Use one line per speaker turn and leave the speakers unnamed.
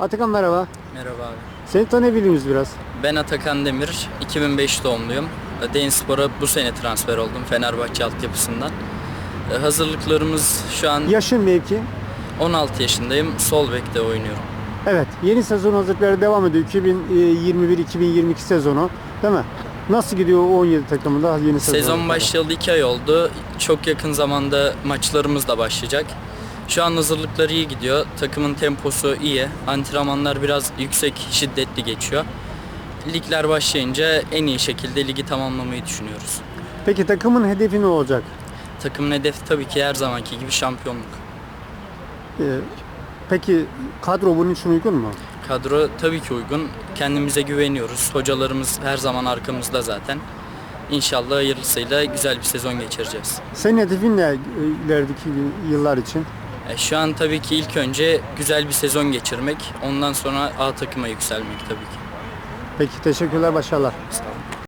Atakan merhaba.
Merhaba abi.
Seni tanıyabilir miyiz biraz?
Ben Atakan Demir, 2005 doğumluyum. Denizspor'a bu sene transfer oldum Fenerbahçe altyapısından. E, Hazırlıklarımız şu an
Yaşın mevki?
16 yaşındayım. Sol bekte oynuyorum.
Evet. Yeni sezon hazırlıkları devam ediyor. 2021-2022 sezonu. Değil mi? Nasıl gidiyor o 17 takımında yeni sezon?
Sezon başlayalı 2 ay oldu. Çok yakın zamanda maçlarımız da başlayacak. Şu an hazırlıkları iyi gidiyor. Takımın temposu iyi. Antrenmanlar biraz yüksek, şiddetli geçiyor. Ligler başlayınca en iyi şekilde ligi tamamlamayı düşünüyoruz.
Peki takımın hedefi ne olacak?
Takımın hedefi tabii ki her zamanki gibi şampiyonluk.
Ee, peki kadro bunun için uygun mu?
Kadro tabii ki uygun. Kendimize güveniyoruz. Hocalarımız her zaman arkamızda zaten. İnşallah hayırlısıyla güzel bir sezon geçireceğiz.
Senin hedefin ne ilerideki yıllar için?
E, Şu an tabii ki ilk önce güzel bir sezon geçirmek. Ondan sonra A takıma yükselmek tabii ki.
Peki teşekkürler, başarılar.
Sağ olun.